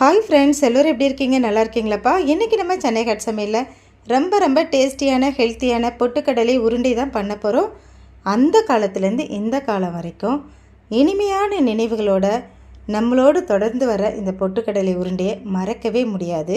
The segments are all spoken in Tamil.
ஹாய் ஃப்ரெண்ட்ஸ் எல்லோரும் எப்படி இருக்கீங்க? நல்லா இருக்கீங்களாப்பா? இன்றைக்கி நம்ம சென்னை கட் சமையலில் ரொம்ப ரொம்ப டேஸ்டியான ஹெல்த்தியான பொட்டுக்கடலை உருண்டை தான் பண்ண போகிறோம் அந்த காலத்துலேருந்து இந்த காலம் வரைக்கும் இனிமையான நினைவுகளோட நம்மளோடு தொடர்ந்து வர இந்த பொட்டுக்கடலை உருண்டையை மறக்கவே முடியாது.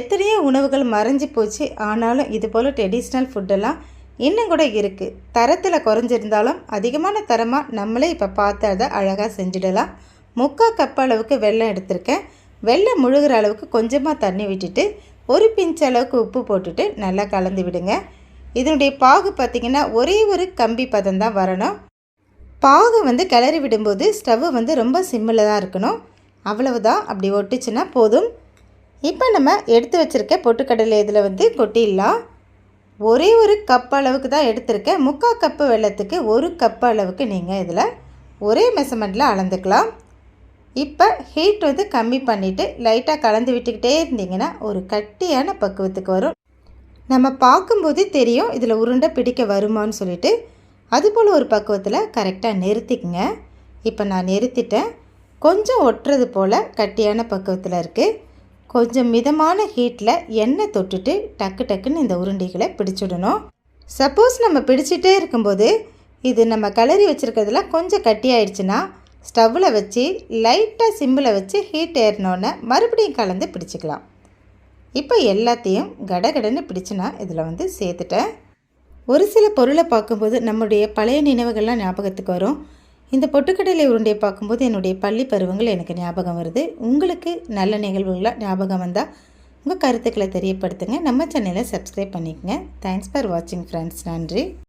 எத்தனையோ உணவுகள் மறைஞ்சு போச்சு. ஆனாலும் இது போல் ட்ரெடிஷ்னல் ஃபுட்டெல்லாம் இன்னும் கூட இருக்குது தரத்தில் குறைஞ்சிருந்தாலும் அதிகமான தரமாக நம்மளே இப்போ பார்த்து அதை அழகாக செஞ்சிடலாம். முக்கால் கப் அளவுக்கு வெள்ளம் எடுத்திருக்கேன். வெள்ளம் முழுகிற அளவுக்கு கொஞ்சமாக தண்ணி விட்டுட்டு ஒரு பிஞ்ச் அளவுக்கு உப்பு போட்டுட்டு நல்லா கலந்து விடுங்க. இதனுடைய பாகு பார்த்திங்கன்னா ஒரே ஒரு கம்பி பதம் தான் வரணும். பாகு வந்து கிளறி விடும்போது ஸ்டவ்வு வந்து ரொம்ப சிம்மில் தான் இருக்கணும். அவ்வளவுதான். அப்படி ஒட்டுச்சுன்னா போதும். இப்போ நம்ம எடுத்து வச்சுருக்க பொட்டுக்கடலை இதில் வந்து கொட்டிடலாம். ஒரே ஒரு கப் அளவுக்கு தான் எடுத்திருக்கேன் முக்கால் கப்பு வெள்ளத்துக்கு ஒரு கப் அளவுக்கு நீங்கள் இதில் ஒரே மெஷர்மெண்ட்டில் அளந்துக்கலாம். இப்போ ஹீட் வந்து கம்மி பண்ணிவிட்டு லைட்டாக கலந்து விட்டுக்கிட்டே இருந்தீங்கன்னா ஒரு கட்டியான பக்குவத்துக்கு வரும். நம்ம பார்க்கும்போதே தெரியும் இதில் உருண்டை பிடிக்க வருமான்னு சொல்லிட்டு. அதுபோல் ஒரு பக்குவத்தில் கரெக்டாக நிறுத்திக்கங்க. இப்போ நான் நிறுத்திட்டேன். கொஞ்சம் ஒட்டுறது போல் கட்டியான பக்குவத்தில் இருக்குது கொஞ்சம் மிதமான ஹீட்டில் எண்ணெய் தொட்டுட்டு டக்கு டக்குன்னு இந்த உருண்டைகளை பிடிச்சிடணும். சப்போஸ் நம்ம பிடிச்சிட்டே இருக்கும்போது இது நம்ம கலரி வச்சுருக்கிறதுல கொஞ்சம் கட்டியாயிடுச்சுன்னா ஸ்டவ்வில் வச்சு லைட்டாக சிம்பிளை வச்சு ஹீட் ஏறினோன்னே மறுபடியும் கலந்து பிடிச்சிக்கலாம். இப்போ எல்லாத்தையும் கடகடன்னு பிடிச்சு இதில் வந்து சேர்த்துட்டேன். ஒரு சில பொருளை பார்க்கும்போது நம்முடைய பழைய நினைவுகள்லாம் ஞாபகத்துக்கு வரும். இந்த பொட்டுக்கடலை உருண்டையை பார்க்கும்போது என்னுடைய பள்ளி பருவங்கள் எனக்கு ஞாபகம் வருது. உங்களுக்கு நல்ல நிகழ்வுகளாக ஞாபகம் வந்தால் உங்கள் கருத்துக்களை தெரியப்படுத்துங்க. நம்ம சேனலை சப்ஸ்கிரைப் பண்ணிக்கங்க. தேங்க்ஸ் ஃபார் வாட்சிங் ஃப்ரெண்ட்ஸ் நன்றி.